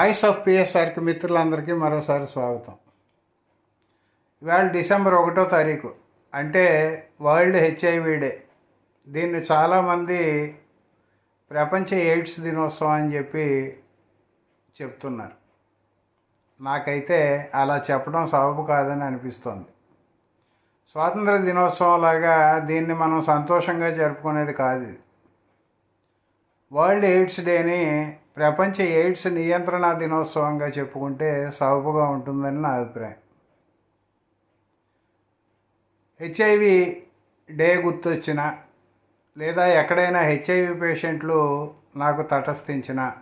Voice of పిఎస్ఆర్కి మిత్రులందరికీ మరోసారి స్వాగతం. ఇవాళ డిసెంబర్ ఒకటో తారీఖు. అంటే వరల్డ్ హెచ్ఐవి డే. దీన్ని చాలామంది ప్రపంచ ఎయిడ్స్ దినోత్సవం అని చెప్పి చెప్తున్నారు. నాకైతే అలా చెప్పడం సబబు కాదని అనిపిస్తోంది. స్వాతంత్ర దినోత్సవం లాగా దీన్ని మనం సంతోషంగా జరుపుకునేది కాదు ఇది. వరల్డ్ ఎయిడ్స్ డేని ప్రపంచ ఎయిడ్స్ నియంత్రణ దినోత్సవంగా చెప్పుకుంటే సబబుగా ఉంటుందని నా అభిప్రాయం. హెచ్ఐవి డే గుర్తొచ్చిన లేదా ఎక్కడైనా హెచ్ఐవి పేషెంట్లు నాకు తటస్థించిన.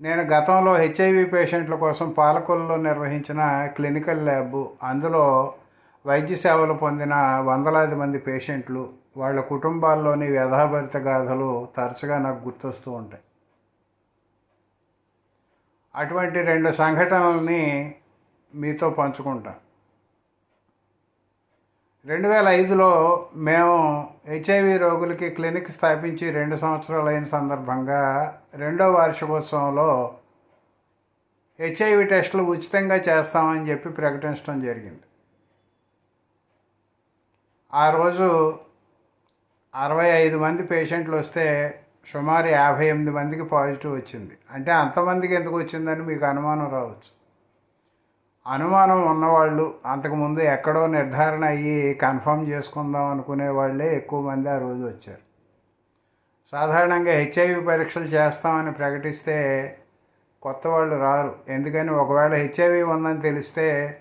నేను గతంలో హెచ్ఐవి పేషెంట్ల కోసం పాలకొల్లో నిర్వహించిన క్లినికల్ ల్యాబ్ అందులో వైద్య సేవలు పొందిన వందలాది మంది పేషెంట్లు వాళ్ళ కుటుంబాల్లోని వ్యధాభరిత గాథలు తరచుగా నాకు గుర్తొస్తూ ఉంటాయి. అటువంటి రెండు సంఘటనల్ని మీతో పంచుకుంటాం. రెండు వేల ఐదులో మేము హెచ్ఐవి రోగులకి క్లినిక్ స్థాపించి రెండు సంవత్సరాలు అయిన సందర్భంగా రెండో వార్షికోత్సవంలో హెచ్ఐవి టెస్టులు ఉచితంగా చేస్తామని చెప్పి ప్రకటించడం జరిగింది. ఆ రోజు అరవై ఐదు మంది పేషెంట్లు వస్తే సుమారు యాభై ఎనిమిది మందికి పాజిటివ్ వచ్చింది. అంటే అంతమందికి ఎందుకు వచ్చిందని మీకు అనుమానం రావచ్చు. అనుమానం ఉన్నవాళ్ళు అంతకుముందు ఎక్కడో నిర్ధారణ అయ్యి కన్ఫర్మ్ చేసుకుందాం అనుకునే వాళ్ళే ఎక్కువ మంది ఆ రోజు వచ్చారు. సాధారణంగా హెచ్ఐవి పరీక్షలు చేస్తామని ప్రకటిస్తే కొత్త వాళ్ళు రారు. ఎందుకని ఒకవేళ హెచ్ఐవి ఉందని తెలిస్తే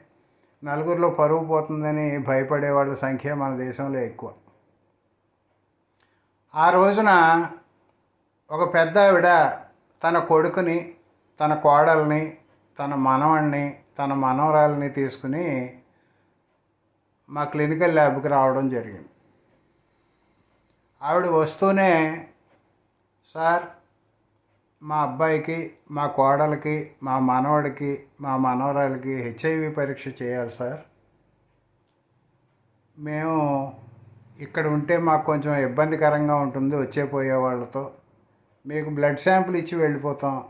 నలుగురిలో పరుగు పోతుందని భయపడే వాళ్ళ సంఖ్య మన దేశంలో ఎక్కువ. ఆ రోజున ఒక పెద్ద ఆవిడ తన కొడుకుని తన కోడల్ని తన మనవణ్ణి తన మనవరాల్ని తీసుకుని మా క్లినికల్ ల్యాబ్కి రావడం జరిగింది. ఆవిడ వస్తూనే సార్ మా అబ్బాయికి మా కోడలికి మా మనవడికి మా మనవరాలకి హెచ్ఐవి పరీక్ష చేయాలి సార్. మేము ఇక్కడ ఉంటే మాకు కొంచెం ఇబ్బందికరంగా ఉంటుంది వచ్చే పోయే వాళ్ళతో. మీకు బ్లడ్ శాంపుల్ ఇచ్చి వెళ్ళిపోతాం.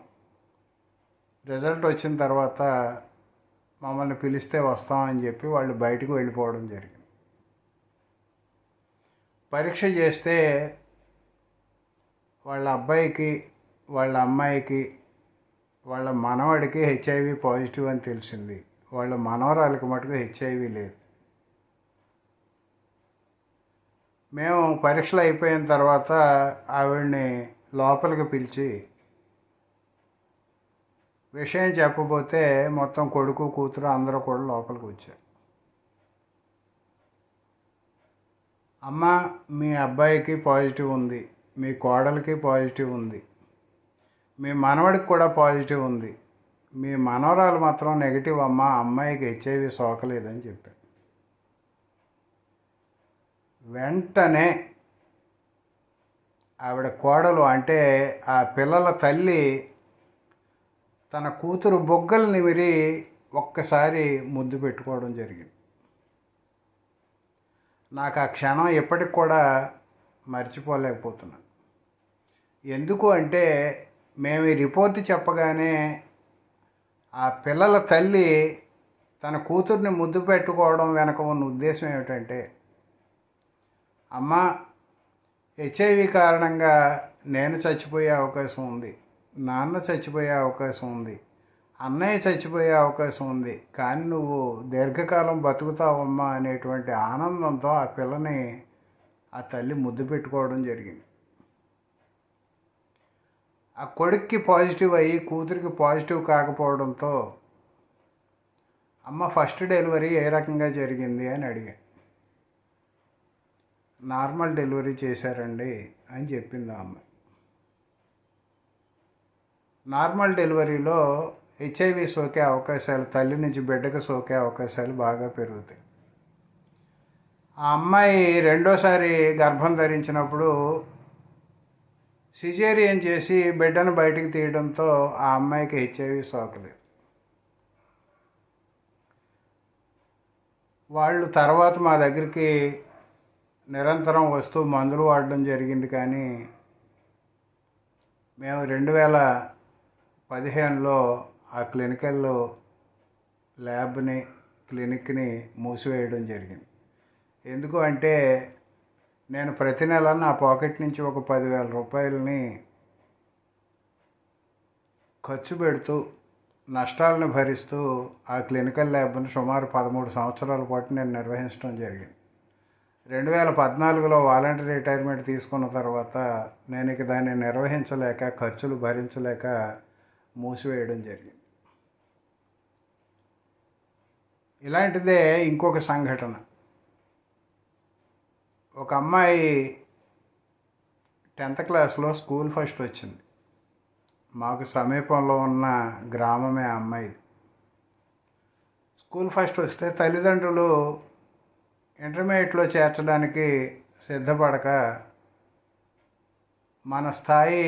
రిజల్ట్ వచ్చిన తర్వాత మమ్మల్ని పిలిస్తే వస్తామని చెప్పి వాళ్ళు బయటకు వెళ్ళిపోవడం జరిగింది. పరీక్ష చేస్తే వాళ్ళ అబ్బాయికి వాళ్ళ అమ్మాయికి వాళ్ళ మనవడికి హెచ్ఐవి పాజిటివ్ అని తెలిసింది. వాళ్ళ మనవరాలకి మటుకు హెచ్ఐవి లేదు. మేము పరీక్షలు అయిపోయిన తర్వాత ఆవిడ్ని లోపలికి పిలిచి విషయం చెప్పబోతే మొత్తం కొడుకు కూతురు అందరూ కూడా లోపలికి వచ్చారు. అమ్మ మీ అబ్బాయికి పాజిటివ్ ఉంది మీ కోడలికి పాజిటివ్ ఉంది మీ మనవడికి కూడా పాజిటివ్ ఉంది మీ మనవరాలు మాత్రం నెగిటివ్ అమ్మ అమ్మాయికి హెచ్ఐవి సోకలేదని చెప్పారు. వెంటనే ఆవిడ కోడలు అంటే ఆ పిల్లల తల్లి తన కూతురు బొగ్గల్ని నిమిరి ఒక్కసారి ముద్దు పెట్టుకోవడం జరిగింది. నాకు ఆ క్షణం ఎప్పటికి కూడా మర్చిపోలేకపోతున్నాను. ఎందుకు అంటే మేము ఈ రిపోర్ట్ చెప్పగానే ఆ పిల్లల తల్లి తన కూతుర్ని ముద్దు పెట్టుకోవడం వెనక ఉన్న ఉద్దేశం ఏమిటంటే అమ్మ హెచ్ఐవి కారణంగా నేను చచ్చిపోయే అవకాశం ఉంది. నాన్న చచ్చిపోయే అవకాశం ఉంది. అన్నయ్య చచ్చిపోయే అవకాశం ఉంది. కానీ నువ్వు దీర్ఘకాలం బతుకుతావమ్మా అనేటువంటి ఆనందంతో ఆ పిల్లని ఆ తల్లి ముద్దు పెట్టుకోవడం జరిగింది. ఆ కొడుక్కి పాజిటివ్ అయ్యి కూతురికి పాజిటివ్ కాకపోవడంతో అమ్మ ఫస్ట్ డెలివరీ ఏ రకంగా జరిగింది అని అడిగాను. నార్మల్ డెలివరీ చేశారండి అని చెప్పింది ఆ అమ్మాయి. నార్మల్ డెలివరీలో హెచ్ఐవి సోకే అవకాశాలు తల్లి నుంచి బిడ్డకు సోకే అవకాశాలు బాగా పెరుగుతాయి. ఆ అమ్మాయి రెండోసారి గర్భం ధరించినప్పుడు సిజేరియన్ చేసి బిడ్డను బయటికి తీయడంతో ఆ అమ్మాయికి హెచ్ఐవి సోకలేదు. వాళ్ళు తర్వాత మా దగ్గరికి నిరంతరం వస్తూ మందులు వాడడం జరిగింది కానీ మేము రెండు వేల పదిహేనులో ఆ క్లినికల్ ల్యాబ్ని క్లినిక్ని మూసివేయడం జరిగింది. ఎందుకు అంటే నేను ప్రతి నెల నా పాకెట్ నుంచి ఒక పదివేల రూపాయలని ఖర్చు పెడుతూ నష్టాలను భరిస్తూ ఆ క్లినికల్ ల్యాబ్ను సుమారు పదమూడు సంవత్సరాల పాటు నేను నిర్వహించడం జరిగింది. రెండు వేల పద్నాలుగులో వాలంటీర్ రిటైర్మెంట్ తీసుకున్న తర్వాత నేను ఇక దాన్ని నిర్వహించలేక ఖర్చులు భరించలేక మూసివేయడం జరిగింది. ఇలాంటిదే ఇంకొక సంఘటన. ఒక అమ్మాయి టెన్త్ క్లాస్లో స్కూల్ ఫస్ట్ వచ్చింది. మాకు సమీపంలో ఉన్న గ్రామమే ఆ అమ్మాయి స్కూల్ ఫస్ట్ వస్తే తల్లిదండ్రులు ఇంటర్మీడియట్లో చేర్చడానికి సిద్ధపడక మన స్థాయి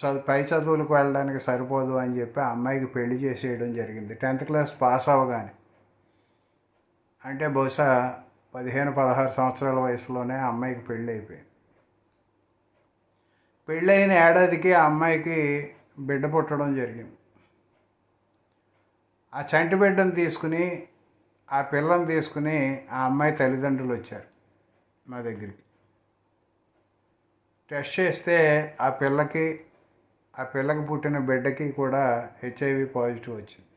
చదువు పై చదువులకు వెళ్ళడానికి సరిపోదు అని చెప్పి ఆ అమ్మాయికి పెళ్ళి చేసేయడం జరిగింది. టెన్త్ క్లాస్ పాస్ అవ్వగానే అంటే బహుశా పదిహేను పదహారు సంవత్సరాల వయసులోనే ఆ అమ్మాయికి పెళ్ళి అయిపోయింది. పెళ్ళైన ఏడాదికి ఆ అమ్మాయికి బిడ్డ పుట్టడం జరిగింది. ఆ చంటి బిడ్డను తీసుకుని ఆ పిల్లని తీసుకుని ఆ అమ్మాయి తల్లిదండ్రులు వచ్చారు మా దగ్గరికి. టెస్ట్ చేస్తే ఆ పిల్లకి ఆ పిల్లకి పుట్టిన బిడ్డకి కూడా హెచ్ఐవి పాజిటివ్ వచ్చింది.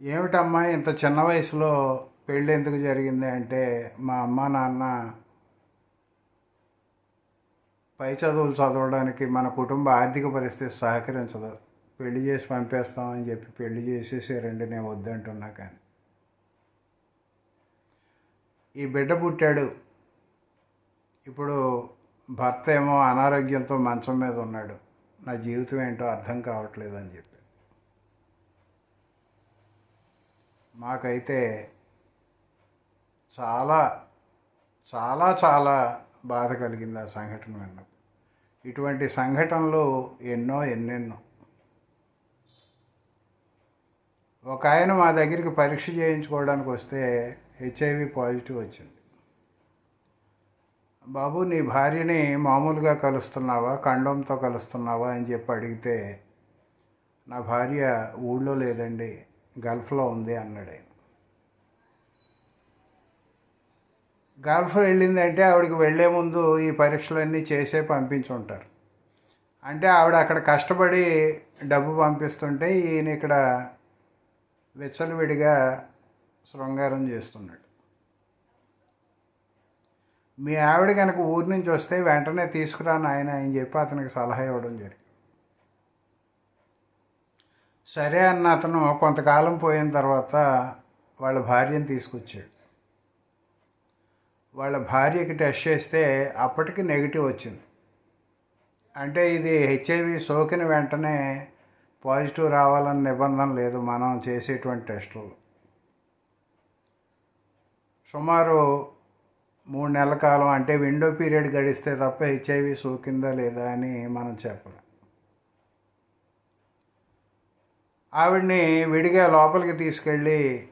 ఏమిటమ్మా ఇంత చిన్న వయసులో పెళ్ళి ఎందుకు జరిగింది అంటే మా అమ్మ నాన్న పై చదువులు చదవడానికి మన కుటుంబ ఆర్థిక పరిస్థితి సహకరించదు. పెళ్ళి చేసి పంపేస్తామని చెప్పి పెళ్ళి చేసేసారండి నేను వద్దంటున్నా కానీ. ఈ బిడ్డ పుట్టాడు. ఇప్పుడు భర్త ఏమో అనారోగ్యంతో మంచం మీద ఉన్నాడు. నా జీవితం ఏంటో అర్థం కావట్లేదు అని చెప్పి. మాకైతే చాలా చాలా చాలా బాధ కలిగింది ఆ సంఘటన విన్నప్పుడు. ఇటువంటి సంఘటనలు ఎన్నో ఎన్నెన్నో. ఒక ఆయన మా దగ్గరికి పరీక్ష చేయించుకోవడానికి వస్తే హెచ్ఐవి పాజిటివ్ వచ్చింది. బాబు నీ భార్యని మామూలుగా కలుస్తున్నావా? కండంతో కలుస్తున్నావా? అని చెప్పి అడిగితే నా భార్య ఊళ్ళో లేదండి గల్ఫ్లో ఉంది అన్నాడు గల్ఫ్ వెళ్ళిందంటే ఆవిడకి వెళ్ళే ముందు ఈ పరీక్షలన్నీ చేసే పంపించుంటారు. అంటే ఆవిడ అక్కడ కష్టపడి డబ్బు పంపిస్తుంటే ఈయన ఇక్కడ విచ్చలవిడిగా శృంగారం చేస్తున్నాడు. మీ ఆవిడ కనుక ఊరి నుంచి వస్తే వెంటనే తీసుకురా నాయన అని చెప్పి అతనికి సలహా ఇవ్వడం జరిగింది. సరే అన్న అతను కొంతకాలం పోయిన తర్వాత వాళ్ళ భార్యను తీసుకొచ్చాడు. వాళ్ళ భార్యకి టెస్ట్ చేస్తే అప్పటికి నెగిటివ్ వచ్చింది. అంటే ఇది హెచ్ఐవి సోకిన వెంటనే పాజిటివ్ రావాలని నిబంధన లేదు మనం చేసేటువంటి టెస్టులు. సుమారు మూడు నెలల కాలం అంటే విండో పీరియడ్ గడిస్తే తప్ప హెచ్ఐవి సోకిందా లేదా అని మనం చెప్పలేం. ఆవిడ్ని విడిగా లోపలికి తీసుకెళ్ళి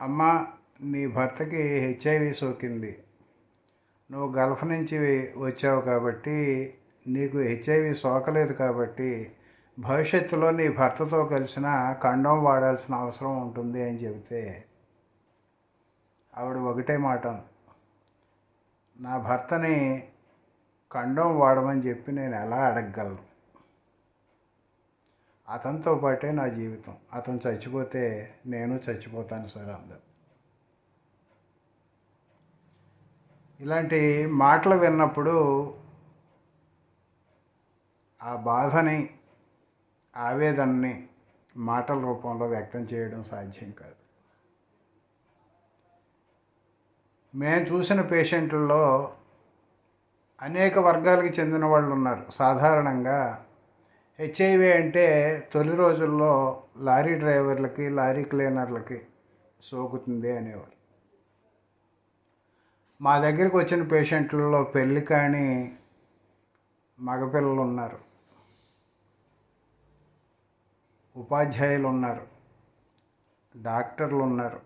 అమ్మ నీ భర్తకి హెచ్ఐవి సోకింది. నువ్వు గల్ఫ్ నుంచి వచ్చావు కాబట్టి నీకు హెచ్ఐవి సోకలేదు కాబట్టి భవిష్యత్తులో నీ భర్తతో కలిసిన కండం వాడాల్సిన అవసరం ఉంటుంది అని చెబితే ఆవిడ ఒకటే మాట నా భర్తని కండం వాడమని చెప్పి నేను ఎలా అడగగలను? అతనితో పాటే నా జీవితం. అతను చచ్చిపోతే నేను చచ్చిపోతాను సార్ అందరు. ఇలాంటి మాటలు విన్నప్పుడు ఆ బాధని ఆవేదనని మాటల రూపంలో వ్యక్తం చేయడం సాధ్యం కాదు. మేము చూసిన పేషెంట్లలో అనేక వర్గాలకు చెందిన వాళ్ళు ఉన్నారు. సాధారణంగా హెచ్ఐవి అంటే తొలి రోజుల్లో లారీ డ్రైవర్లకి లారీ క్లీనర్లకి సోకుతుంది అనేవారు మా దగ్గరికి వచ్చిన పేషెంట్లలో పెళ్ళి కాని మగపిల్లలు ఉన్నారు. ఉపాధ్యాయులు ఉన్నారు డాక్టర్లు ఉన్నారు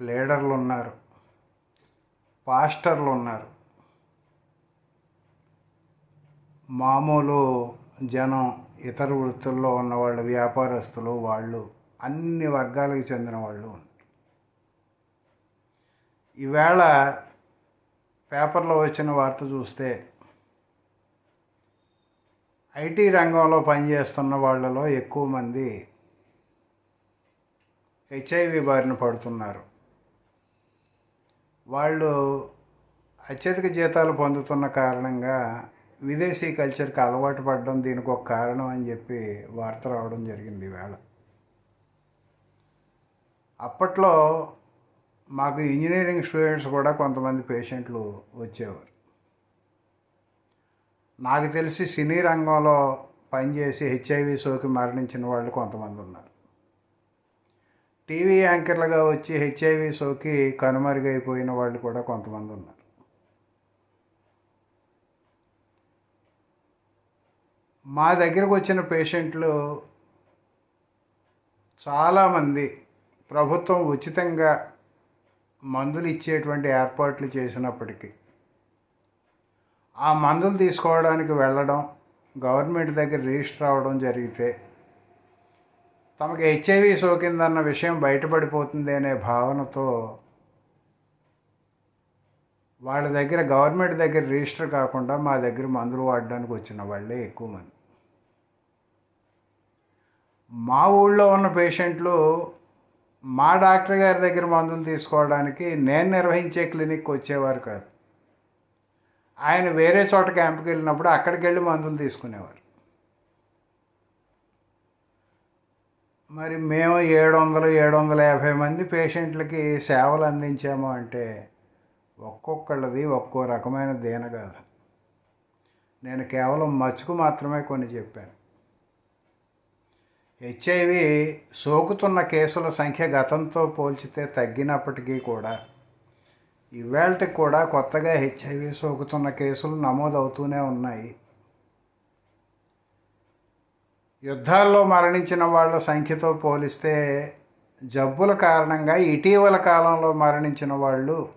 ప్లేడర్లు ఉన్నారు పాస్టర్లు ఉన్నారు మామూలు జనం ఇతర వృత్తుల్లో ఉన్నవాళ్ళు వ్యాపారస్తులు వాళ్ళు అన్ని వర్గాలకు చెందిన వాళ్ళు ఉన్నారు. ఈవేళ పేపర్లో వచ్చిన వార్త చూస్తే ఐటీ రంగంలో పనిచేస్తున్న వాళ్ళలో ఎక్కువ మంది హెచ్ఐవి బారిన పడుతున్నారు. వాళ్ళు అత్యధిక జీతాలు పొందుతున్న కారణంగా విదేశీ కల్చర్కి అలవాటు పడడం దీనికి ఒక కారణం అని చెప్పి వార్త రావడం జరిగింది ఈవేళ. అప్పట్లో మాకు ఇంజనీరింగ్ స్టూడెంట్స్ కూడా కొంతమంది పేషెంట్లు వచ్చేవారు. నాకు తెలిసి సినీ రంగంలో పనిచేసి హెచ్ఐవి సోకి మరణించిన వాళ్ళు కొంతమంది ఉన్నారు. టీవీ యాంకర్లుగా వచ్చి హెచ్ఐవి సోకి కనుమరుగైపోయిన వాళ్ళు కూడా కొంతమంది ఉన్నారు. మా దగ్గరకు వచ్చిన పేషెంట్లు చాలామంది ప్రభుత్వం ఉచితంగా మందులు ఇచ్చేటువంటి ఏర్పాట్లు చేసినప్పటికీ ఆ మందులు తీసుకోవడానికి వెళ్ళడం గవర్నమెంట్ దగ్గర రిజిస్టర్ అవ్వడం జరిగితే తమకు హెచ్ఐవి సోకిందన్న విషయం బయటపడిపోతుంది అనే భావనతో వాళ్ళ దగ్గర గవర్నమెంట్ దగ్గర రిజిస్టర్ కాకుండా మా దగ్గర మందులు వాడడానికి వచ్చిన వాళ్ళే ఎక్కువ మంది. మా ఊళ్ళో ఉన్న పేషెంట్లు మా డాక్టర్ గారి దగ్గర మందులు తీసుకోవడానికి నేను నిర్వహించే క్లినిక్ వచ్చేవారు కాదు. ఆయన వేరే చోట క్యాంప్కి వెళ్ళినప్పుడు అక్కడికి వెళ్ళి మందులు తీసుకునేవారు. మరి మేము ఏడు వందలు ఏడు వందల యాభై మంది పేషెంట్లకి సేవలు అందించాము అంటే ఒక్కొక్కళ్ళది ఒక్కో రకమైన దీనగాథ నేను కేవలం మచ్చుకు మాత్రమే కొన్ని చెప్పాను. హెచ్ఐవి సోకుతున్న కేసుల సంఖ్య గతంతో పోల్చితే తగ్గినప్పటికీ కూడా ఇవాళ కూడా కొత్తగా హెచ్ఐవి సోకుతున్న కేసులు నమోదవుతూనే ఉన్నాయి. యుద్ధాల్లో మరణించిన వాళ్ళ సంఖ్యతో పోలిస్తే జబ్బుల కారణంగా ఇటీవల కాలంలో మరణించిన వాళ్ళు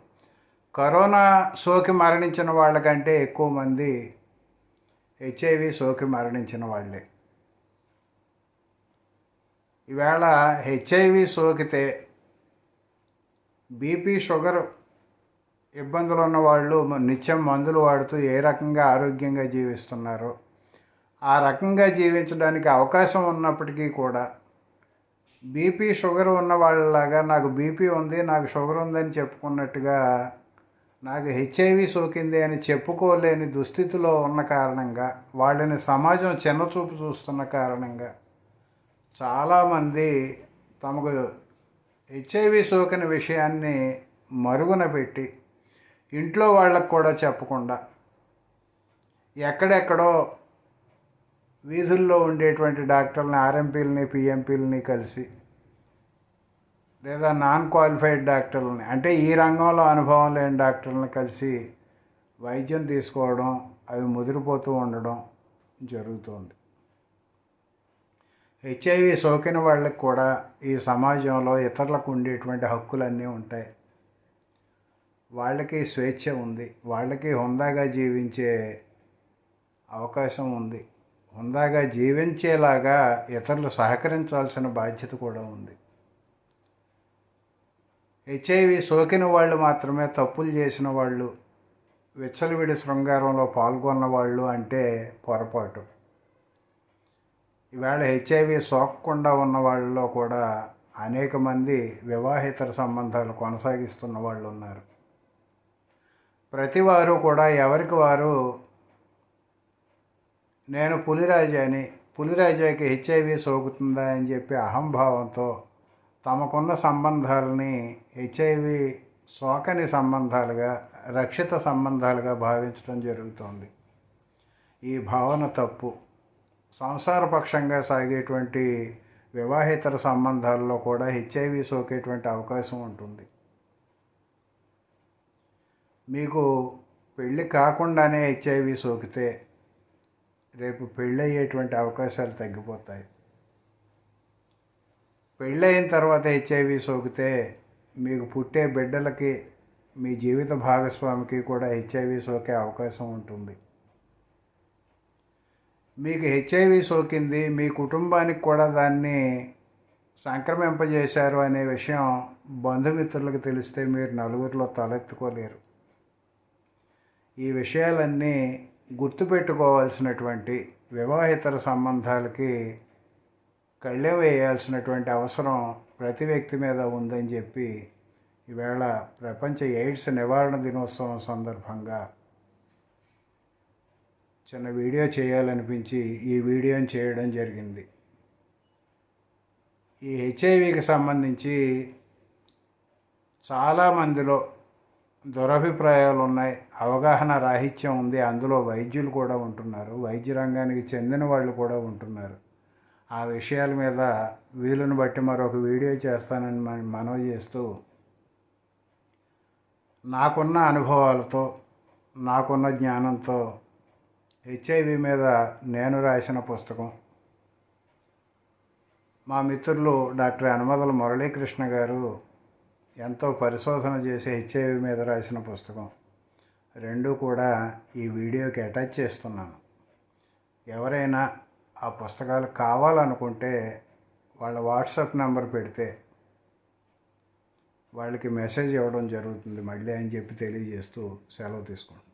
కరోనా సోకి మరణించిన వాళ్ళకంటే ఎక్కువ మంది హెచ్ఐవి సోకి మరణించిన వాళ్ళే. ఈవేళ హెచ్ఐవి సోకితే బీపీ షుగర్ ఇబ్బందులు ఉన్న వాళ్ళు నిత్యం మందులు వాడుతూ ఏ రకంగా ఆరోగ్యంగా జీవిస్తున్నారో? ఆ రకంగా జీవించడానికి అవకాశం ఉన్నప్పటికీ కూడా బీపీ షుగర్ ఉన్న వాళ్ళలాగా నాకు బీపీ ఉంది నాకు షుగర్ ఉందని చెప్పుకున్నట్టుగా నాకు హెచ్ఐవి సోకింది అని చెప్పుకోలేని దుస్థితిలో ఉన్న కారణంగా వాళ్ళని సమాజం చిన్నచూపు చూస్తున్న కారణంగా చాలామంది తమకు హెచ్ఐవి సోకిన విషయాన్ని మరుగున పెట్టి ఇంట్లో వాళ్ళకు కూడా చెప్పకుండా ఎక్కడెక్కడో వీధుల్లో ఉండేటువంటి డాక్టర్లని ఆర్ఎంపీలని పిఎంపీలని కలిసి లేదా నాన్ క్వాలిఫైడ్ డాక్టర్లని అంటే ఈ రంగంలో అనుభవం లేని డాక్టర్లను కలిసి వైద్యం తీసుకోవడం అవి ముదిరిపోతూ ఉండడం జరుగుతుంది. హెచ్ఐవి సోకిన వాళ్ళకి కూడా ఈ సమాజంలో ఇతరులకు ఉండేటువంటి హక్కులన్నీ ఉంటాయి. వాళ్ళకి స్వేచ్ఛ ఉంది. వాళ్ళకి హుందాగా జీవించే అవకాశం ఉంది. హుందాగా జీవించేలాగా ఇతరులు సహకరించాల్సిన బాధ్యత కూడా ఉంది. హెచ్ఐవి సోకిన వాళ్ళు మాత్రమే తప్పులు చేసిన వాళ్ళు విచ్చలవిడి శృంగారంలో పాల్గొన్న వాళ్ళు అంటే పొరపాటు. ఈవేళ హెచ్ఐవి సోకకుండా ఉన్న వాళ్ళలో కూడా అనేక మంది వివాహేతర సంబంధాలు కొనసాగిస్తున్న వాళ్ళు ఉన్నారు. ప్రతి వారు కూడా ఎవరికి వారు నేను పులిరాజాని పులిరాజాకి హెచ్ఐవి సోకుతుందా అని చెప్పి అహంభావంతో తమకున్న సంబంధాలని హెచ్ఐవి సోకని సంబంధాలుగా రక్షిత సంబంధాలుగా భావించడం జరుగుతోంది. ఈ భావన తప్పు. సంసారపక్షంగా సాగేటువంటి వివాహేతర సంబంధాల్లో కూడా హెచ్ఐవి సోకేటువంటి అవకాశం ఉంటుంది. మీకు పెళ్ళి కాకుండానే హెచ్ఐవి సోకితే రేపు పెళ్ళయ్యేటువంటి అవకాశాలు తగ్గిపోతాయి. పెళ్ళయిన తర్వాత హెచ్ఐవి సోకితే మీకు పుట్టే బిడ్డలకి మీ జీవిత భాగస్వామికి కూడా హెచ్ఐవి సోకే అవకాశం ఉంటుంది. మీకు హెచ్ఐవి సోకింది మీ కుటుంబానికి కూడా దాన్ని సంక్రమింపజేశారు అనే విషయం బంధుమిత్రులకు తెలిస్తే మీరు నలుగురిలో తలెత్తుకోలేరు. ఈ విషయాలన్నీ గుర్తుపెట్టుకోవాల్సినటువంటి వివాహేతర సంబంధాలకి కళ్ళెం వేయాల్సినటువంటి అవసరం ప్రతి వ్యక్తి మీద ఉందని చెప్పి ఈవేళ ప్రపంచ ఎయిడ్స్ నివారణ దినోత్సవం సందర్భంగా చిన్న వీడియో చేయాలనిపించి ఈ వీడియోని చేయడం జరిగింది. ఈ హెచ్ఐవికి సంబంధించి చాలామందిలో దురభిప్రాయాలు ఉన్నాయి అవగాహన రాహిత్యం ఉంది. అందులో వైద్యులు కూడా ఉంటున్నారు. వైద్య రంగానికి చెందిన వాళ్ళు కూడా ఉంటున్నారు. ఆ విషయాల మీద వీలుని బట్టి మరొక వీడియో చేస్తానని మన- మనవి చేస్తూ నాకున్న అనుభవాలతో నాకున్న జ్ఞానంతో హెచ్ఐవి మీద నేను రాసిన పుస్తకం మా మిత్రులు డాక్టర్ అనుమదల మురళీకృష్ణ గారు ఎంతో పరిశోధన చేసి హెచ్ఐవి మీద రాసిన పుస్తకం. రెండు కూడా ఈ వీడియోకి అటాచ్ చేస్తున్నాను. ఎవరైనా ఆ పుస్తకాలు కావాలనుకుంటే వాళ్ళ వాట్సాప్ నెంబర్ పెడితే వాళ్ళకి మెసేజ్ ఇవ్వడం జరుగుతుంది. మళ్ళీ అని చెప్పి తెలియజేస్తూ సెలవు తీసుకుంటాను